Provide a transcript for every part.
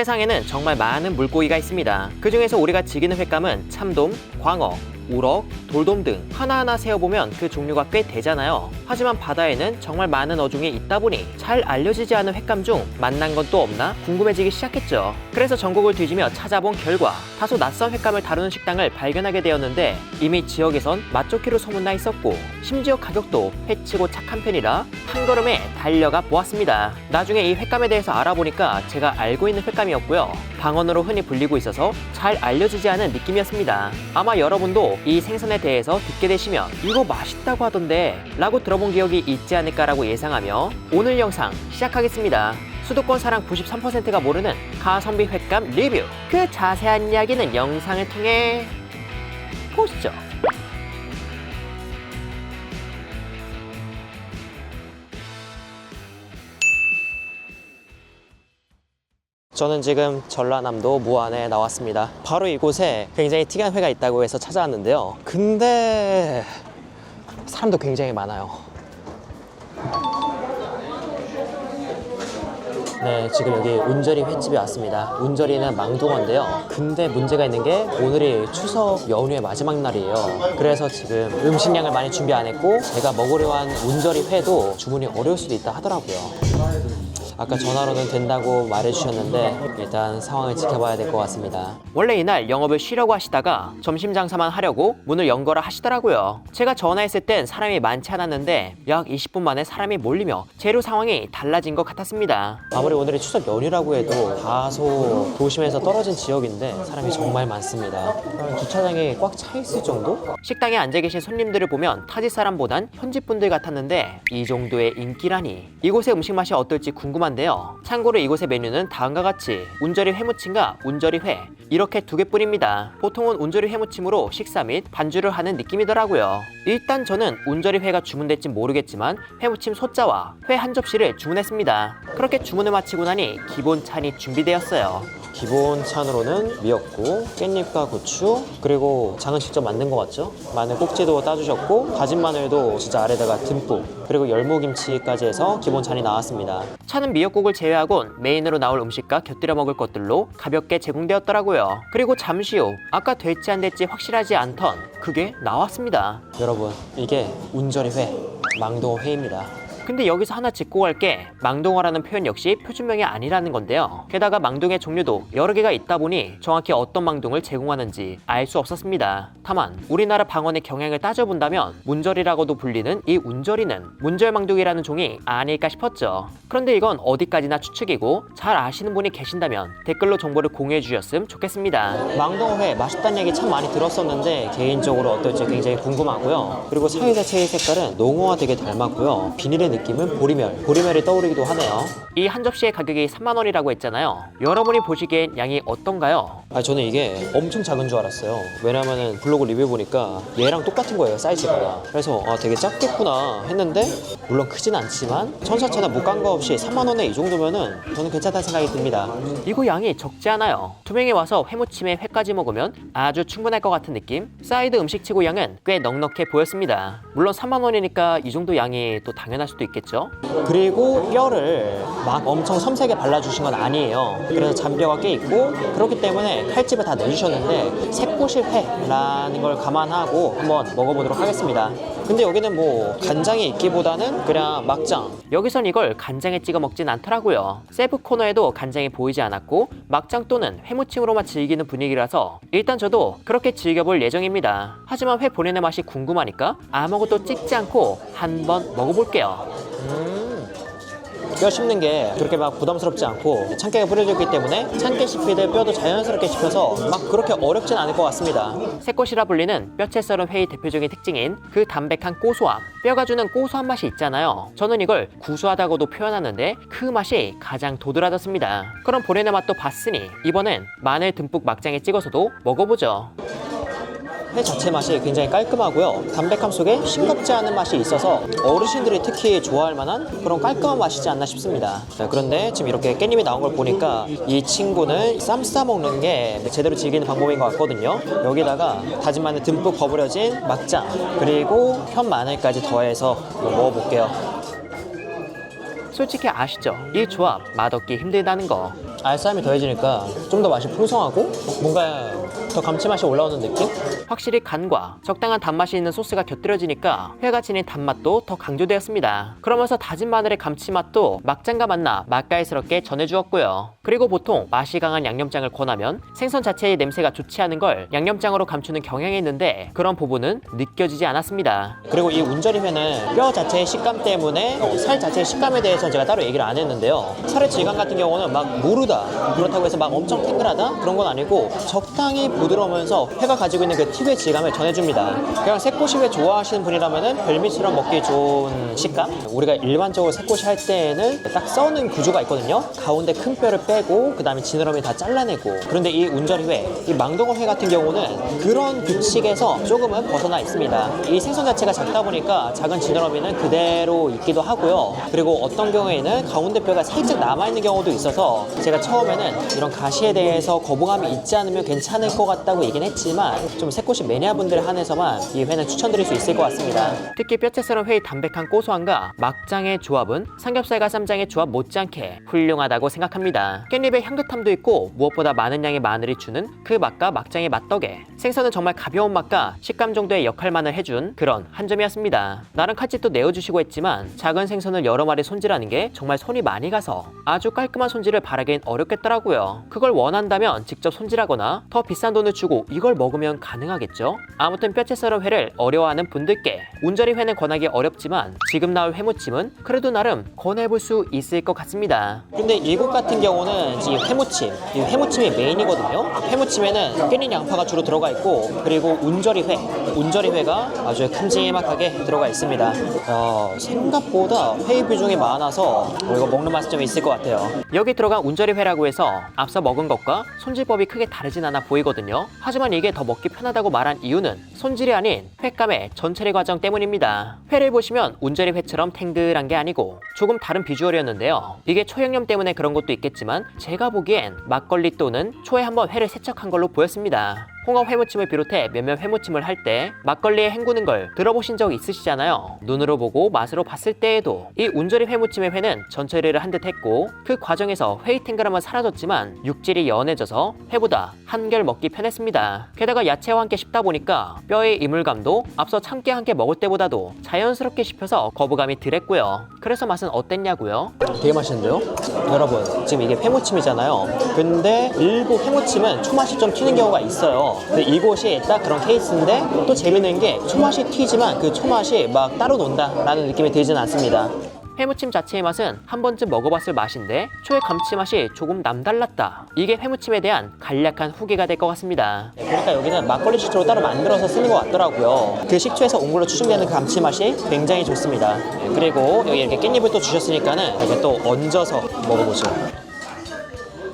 세상에는 정말 많은 물고기가 있습니다. 그 중에서 우리가 즐기는 횟감은 참돔, 광어, 우럭, 돌돔 등 하나하나 세어보면 그 종류가 꽤 되잖아요. 하지만 바다에는 정말 많은 어종이 있다 보니 잘 알려지지 않은 횟감 중 만난 건 또 없나 궁금해지기 시작했죠. 그래서 전국을 뒤지며 찾아본 결과 다소 낯선 횟감을 다루는 식당을 발견하게 되었는데 이미 지역에선 맛좋기로 소문나 있었고 심지어 가격도 회치고 착한 편이라 한 걸음에 달려가 보았습니다. 나중에 이 횟감에 대해서 알아보니까 제가 알고 있는 횟감이었고요. 방언으로 흔히 불리고 있어서 잘 알려지지 않은 느낌이었습니다. 아마 여러분도 이 생선에 대해서 듣게 되시면 이거 맛있다고 하던데 라고 들어본 기억이 있지 않을까라고 예상하며 오늘 영상 시작하겠습니다. 수도권 사랑 93%가 모르는 가성비 횟감 리뷰 그 자세한 이야기는 영상을 통해 보시죠. 저는 지금 전라남도 무안에 나왔습니다. 바로 이곳에 굉장히 특이한 회가 있다고 해서 찾아왔는데요. 근데 사람도 굉장히 많아요. 네, 지금 여기 운절이 횟집에 왔습니다. 운절이는 망둥어인데요. 근데 문제가 있는 게 오늘이 추석 연휴의 마지막 날이에요. 그래서 지금 음식량을 많이 준비 안 했고 제가 먹으려 한 운절이 회도 주문이 어려울 수도 있다 하더라고요. 아까 전화로는 된다고 말해주셨는데 일단 상황을 지켜봐야 될 것 같습니다. 원래 이날 영업을 쉬려고 하시다가 점심 장사만 하려고 문을 연 거라 하시더라고요. 제가 전화했을 땐 사람이 많지 않았는데 약 20분 만에 사람이 몰리며 재료 상황이 달라진 것 같았습니다. 아무리 오늘이 추석 연휴라고 해도 다소 도심에서 떨어진 지역인데 사람이 정말 많습니다. 한 주차장이 꽉 차 있을 정도? 식당에 앉아 계신 손님들을 보면 타지 사람보단 현지 분들 같았는데 이 정도의 인기라니 이곳의 음식 맛이 어떨지 궁금한 데요. 참고로 이곳의 메뉴는 다음과 같이 운절이 회무침과 운절이 회 이렇게 두 개뿐입니다. 보통은 운절이 회무침으로 식사 및 반주를 하는 느낌이더라고요. 일단 저는 운절이 회가 주문될지 모르겠지만 회무침 소자와 회 한 접시를 주문했습니다. 그렇게 주문을 마치고 나니 기본 찬이 준비되었어요. 기본 찬으로는 미역국, 깻잎과 고추, 그리고 장은 직접 만든 것 같죠? 마늘 꼭지도 따주셨고 다진 마늘도 진짜 아래다가 듬뿍 그리고 열무김치까지 해서 기본 찬이 나왔습니다. 차는 미역국을 제외하곤 메인으로 나올 음식과 곁들여 먹을 것들로 가볍게 제공되었더라고요. 그리고 잠시 후 아까 될지 안 될지 확실하지 않던 그게 나왔습니다. 여러분 이게 운절이 회, 망동어 회입니다. 근데 여기서 하나 짚고 갈 게 망둥어라는 표현 역시 표준명이 아니라는 건데요. 게다가 망둥의 종류도 여러 개가 있다 보니 정확히 어떤 망둥을 제공하는지 알 수 없었습니다. 다만 우리나라 방언의 경향을 따져본다면 문절이라고도 불리는 이 운절이는 문절망둥이라는 종이 아닐까 싶었죠. 그런데 이건 어디까지나 추측이고 잘 아시는 분이 계신다면 댓글로 정보를 공유해 주셨으면 좋겠습니다. 망둥어회 맛있다는 얘기 참 많이 들었었는데 개인적으로 어떨지 굉장히 궁금하고요. 그리고 사유 자체의 색깔은 농어와 되게 닮았고요. 비닐의 느낌 은 보리멸, 보리멸이 떠오르기도 하네요. 이 한 접시의 가격이 3만 원이라고 했잖아요. 여러분이 보시기엔 양이 어떤가요? 아 저는 이게 엄청 작은 줄 알았어요. 왜냐면은 블로그 리뷰 보니까 얘랑 똑같은 거예요 사이즈가. 그래서 아 되게 작겠구나 했는데 물론 크진 않지만 천사차나 무감가 없이 3만 원에 이 정도면은 저는 괜찮다는 생각이 듭니다. 이거 양이 적지 않아요. 투명에 와서 회무침에 회까지 먹으면 아주 충분할 것 같은 느낌. 사이드 음식치고 양은 꽤 넉넉해 보였습니다. 물론 3만 원이니까 이 정도 양이 또 당연할 수도 있 겠죠. 그리고 뼈를 막 엄청 섬세하게 발라주신 건 아니에요. 그래서 잔뼈가 꽤 있고 그렇기 때문에 칼집을 다 내주셨는데 새꼬실 회라는 걸 감안하고 한번 먹어보도록 하겠습니다. 근데 여기는 뭐 간장이 있기보다는 그냥 막장. 여기선 이걸 간장에 찍어 먹진 않더라고요. 셀프 코너에도 간장이 보이지 않았고 막장 또는 회무침으로만 즐기는 분위기라서 일단 저도 그렇게 즐겨볼 예정입니다. 하지만 회 본연의 맛이 궁금하니까 아무것도 찍지 않고 한번 먹어볼게요. 음. 뼈 씹는 게 그렇게 막 부담스럽지 않고 참깨가 뿌려졌기 때문에 참깨 씹히듯 뼈도 자연스럽게 씹혀서 막 그렇게 어렵진 않을 것 같습니다. 새꽃이라 불리는 뼈채 썰은 회의 대표적인 특징인 그 담백한 고소함. 뼈가 주는 고소한 맛이 있잖아요. 저는 이걸 구수하다고도 표현하는데 그 맛이 가장 도드라졌습니다. 그럼 본연의 맛도 봤으니 이번엔 마늘 듬뿍 막장에 찍어서도 먹어보죠. 회 자체 맛이 굉장히 깔끔하고요. 담백함 속에 싱겁지 않은 맛이 있어서 어르신들이 특히 좋아할 만한 그런 깔끔한 맛이지 않나 싶습니다. 자, 그런데 지금 이렇게 깻잎이 나온 걸 보니까 이 친구는 쌈 싸 먹는 게 제대로 즐기는 방법인 것 같거든요. 여기다가 다진 마늘 듬뿍 버무려진 막장 그리고 현 마늘까지 더해서 먹어볼게요. 솔직히 아시죠? 이 조합 맛없기 힘들다는 거. 알싸함이 더해지니까 좀 더 맛이 풍성하고 뭔가 더 감칠맛이 올라오는 느낌? 확실히 간과 적당한 단맛이 있는 소스가 곁들여지니까 회가 지닌 단맛도 더 강조되었습니다. 그러면서 다진 마늘의 감칠맛도 막장과 만나 맛깔스럽게 전해주었고요. 그리고 보통 맛이 강한 양념장을 권하면 생선 자체의 냄새가 좋지 않은 걸 양념장으로 감추는 경향이 있는데 그런 부분은 느껴지지 않았습니다. 그리고 이 운절이회는 뼈 자체의 식감 때문에 어, 살 자체의 식감에 대해서 제가 따로 얘기를 안 했는데요. 살의 질감 같은 경우는 막 모르다 그렇다고 해서 막 엄청 탱글하다 그런 건 아니고 적당히 부드러우면서 회가 가지고 있는 그 특유의 질감을 전해줍니다. 그냥 새꼬시 회 좋아하시는 분이라면은 별미처럼 먹기 좋은 식감. 우리가 일반적으로 새꼬시 할 때에는 딱 써는 구조가 있거든요. 가운데 큰 뼈를 빼고 그 다음에 지느러미 다 잘라내고. 그런데 이 운절회, 이 망둥어회 같은 경우는 그런 규칙에서 조금은 벗어나 있습니다. 이 생선 자체가 작다 보니까 작은 지느러미는 그대로 있기도 하고요. 그리고 어떤 경우에는 가운데 뼈가 살짝 남아있는 경우도 있어서 제가 처음에는 이런 가시에 대해서 거부감이 있지 않으면 괜찮을 것 같다고 얘기는 했지만 좀 새꼬시 매니아분들 한해서만 이 회는 추천드릴 수 있을 것 같습니다. 특히 뼈채썰은 회의 담백한 고소함과 막장의 조합은 삼겹살과 쌈장의 조합 못지않게 훌륭하다고 생각합니다. 깻잎의 향긋함도 있고 무엇보다 많은 양의 마늘이 주는 그 맛과 막장의 맛덕에 생선은 정말 가벼운 맛과 식감 정도의 역할만을 해준 그런 한 점이었습니다. 나름 칼집도 내어주시고 했지만 작은 생선을 여러 마리 손질하는 게 정말 손이 많이 가서 아주 깔끔한 손질을 바라기엔 어렵겠더라고요. 그걸 원한다면 직접 손질하거나 더 비싼 돈을 주고 이걸 먹으면 가능하겠죠? 아무튼 뼈채 썰은 회를 어려워하는 분들께 운절이 회는 권하기 어렵지만 지금 나올 회무침은 그래도 나름 권해볼 수 있을 것 같습니다. 근데 이곳 같은 경우는 이 회무침, 이 회무침이 메인이거든요. 회무침에는 깻잎 양파가 주로 들어가 있고 그리고 운절이 회, 운절이 회가 아주 큼지막하게 들어가 있습니다. 야, 생각보다 회 비중이 많아서 어, 이거 먹는 맛이 좀 있을 것 같아요. 여기 들어간 운절이 회라고 해서 앞서 먹은 것과 손질법이 크게 다르진 않아 보이거든요. 하지만 이게 더 먹기 편하다고 말한 이유는 손질이 아닌 횟감의 전처리 과정 때문입니다. 회를 보시면 운절이 회처럼 탱글한 게 아니고 조금 다른 비주얼이었는데요. 이게 초양념 때문에 그런 것도 있겠지만 제가 보기엔 막걸리 또는 초에 한번 회를 세척한 걸로 보였습니다. 홍어 회무침을 비롯해 몇몇 회무침을 할 때 막걸리에 헹구는 걸 들어보신 적 있으시잖아요. 눈으로 보고 맛으로 봤을 때에도 이 운절이 회무침의 회는 전처리를 한 듯 했고 그 과정에서 회의 탱글함은 사라졌지만 육질이 연해져서 회보다 한결 먹기 편했습니다. 게다가 야채와 함께 씹다 보니까 뼈의 이물감도 앞서 참깨 함께 먹을 때보다도 자연스럽게 씹혀서 거부감이 덜했고요. 그래서 맛은 어땠냐고요? 되게 맛있는데요? 여러분 지금 이게 회무침이잖아요. 근데 일부 회무침은 초맛이 좀 튀는 경우가 있어요. 근데 이곳이 딱 그런 케이스인데 또 재밌는 게 초맛이 튀지만 그 초맛이 막 따로 논다라는 느낌이 들지는 않습니다. 회무침 자체의 맛은 한 번쯤 먹어봤을 맛인데 초의 감칠맛이 조금 남달랐다. 이게 회무침에 대한 간략한 후기가 될 것 같습니다. 보니까 여기는 막걸리 식초로 따로 만들어서 쓰는 것 같더라고요. 그 식초에서 온 걸로 추정되는 그 감칠맛이 굉장히 좋습니다. 그리고 여기 이렇게 깻잎을 또 주셨으니까는 이렇게 또 얹어서 먹어보죠.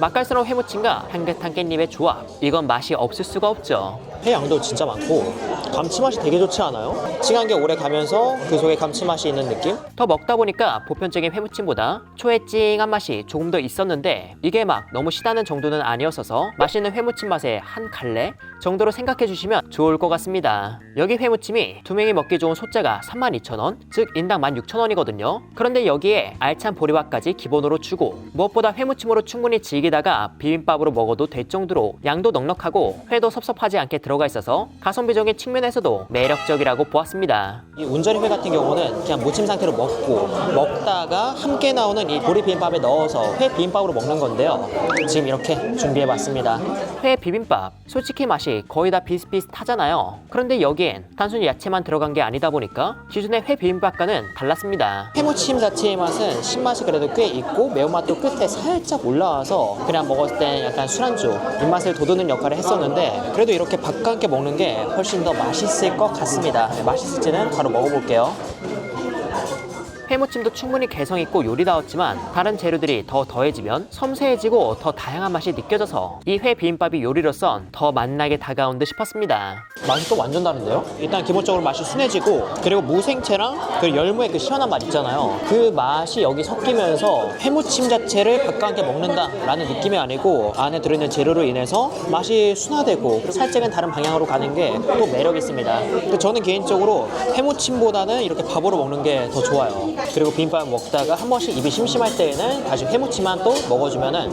맛깔스러운 회무침과 향긋한 깻잎의 조합. 이건 맛이 없을 수가 없죠 회 양도 진짜 많고 감칠맛이 되게 좋지 않아요? 시간 게 오래 가면서 그 속에 감칠맛이 있는 느낌? 더 먹다 보니까 보편적인 회무침보다 초의 찡한 맛이 조금 더 있었는데 이게 막 너무 시다는 정도는 아니었어서 맛있는 회무침 맛의 한 갈래 정도로 생각해 주시면 좋을 것 같습니다 여기 회무침이 두 명이 먹기 좋은 소자가 32,000원 즉 인당 16,000원이거든요 그런데 여기에 알찬 보리밥까지 기본으로 주고 무엇보다 회무침으로 충분히 즐기다가 비빔밥으로 먹어도 될 정도로 양도 넉넉하고 회도 섭섭하지 않게 들어가 있어서 가성비적인 측면에서도 매력적이라고 보았습니다. 이 운절이 회 같은 경우는 그냥 무침 상태로 먹고 먹다가 함께 나오는 이 보리 비빔밥에 넣어서 회 비빔밥으로 먹는 건데요. 지금 이렇게 준비해봤습니다. 회 비빔밥 솔직히 맛이 거의 다 비슷비슷하잖아요. 그런데 여기엔 단순히 야채만 들어간 게 아니다 보니까 기존의 회 비빔밥과는 달랐습니다. 회무침 자체의 맛은 신맛이 그래도 꽤 있고 매운맛도 끝에 살짝 올라와서 그냥 먹었을 때 약간 술안주 입맛을 돋우는 역할을 했었는데 그래도 이렇게 밥과 함께 먹는 게 훨씬 더 맛있을 것 같습니다. 네, 맛있을지는 바로 먹어볼게요. 회무침도 충분히 개성 있고 요리다웠지만 다른 재료들이 더 더해지면 섬세해지고 더 다양한 맛이 느껴져서 이 회 비빔밥이 요리로선 더 맛나게 다가온 듯 싶었습니다. 맛이 또 완전 다른데요? 일단 기본적으로 맛이 순해지고 그리고 무생채랑 그 열무의 그 시원한 맛 있잖아요. 그 맛이 여기 섞이면서 회무침 자체를 함께 먹는다라는 느낌이 아니고 안에 들어있는 재료로 인해서 맛이 순화되고 살짝은 다른 방향으로 가는 게 또 매력 있습니다. 근데 저는 개인적으로 회무침보다는 이렇게 밥으로 먹는 게 더 좋아요. 그리고 비빔밥 먹다가 한 번씩 입이 심심할 때에는 다시 회무침만 또 먹어주면은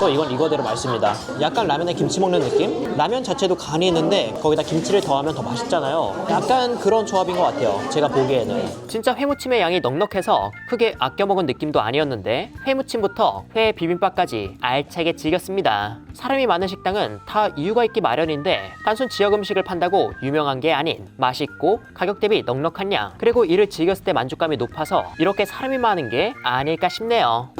또 이건 이거대로 맛있습니다. 약간 라면에 김치 먹는 느낌? 라면 자체도 간이 있는데 거기다 김치를 더하면 더 맛있잖아요. 약간 그런 조합인 것 같아요. 제가 보기에는. 진짜 회무침의 양이 넉넉해서 크게 아껴 먹은 느낌도 아니었는데 회무침부터 회 비빔밥까지 알차게 즐겼습니다. 사람이 많은 식당은 다 이유가 있기 마련인데 단순 지역 음식을 판다고 유명한 게 아닌 맛있고 가격 대비 넉넉한 양 그리고 이를 즐겼을 때 만족감이 높아서 이렇게 사람이 많은 게 아닐까 싶네요.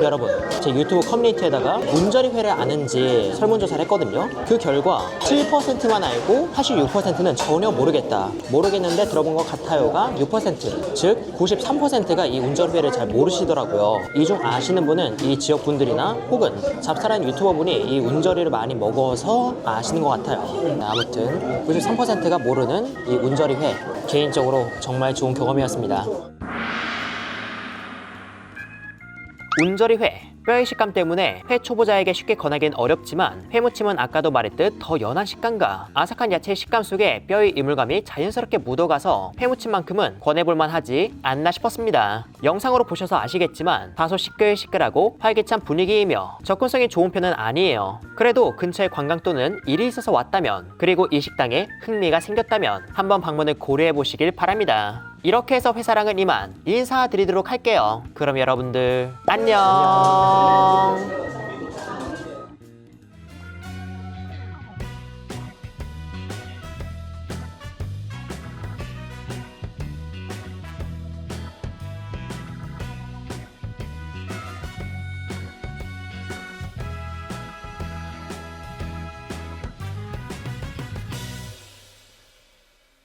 여러분, 제 유튜브 커뮤니티에다가 문저리 회를 아는지 설문조사를 했거든요. 그 결과 7%만 알고 86%는 전혀 모르겠다. 모르겠는데 들어본 것 같아요가 6%. 즉, 93%가 이 운저리 회를 잘 모르시더라고요. 이 중 아시는 분은 이 지역 분들이나 혹은 잡사란 유튜버 분이 이 운저리를 많이 먹어서 아시는 것 같아요. 네, 아무튼 93%가 모르는 이 운저리 회. 개인적으로 정말 좋은 경험이었습니다. 운저리 회. 뼈의 식감 때문에 회 초보자에게 쉽게 권하기는 어렵지만 회무침은 아까도 말했듯 더 연한 식감과 아삭한 야채의 식감 속에 뼈의 이물감이 자연스럽게 묻어가서 회무침만큼은 권해볼만 하지 않나 싶었습니다. 영상으로 보셔서 아시겠지만 다소 시끌시끌하고 활기찬 분위기이며 접근성이 좋은 편은 아니에요. 그래도 근처에 관광 또는 일이 있어서 왔다면 그리고 이 식당에 흥미가 생겼다면 한번 방문을 고려해 보시길 바랍니다. 이렇게 해서 회사랑은 이만 인사드리도록 할게요. 그럼 여러분들 안녕.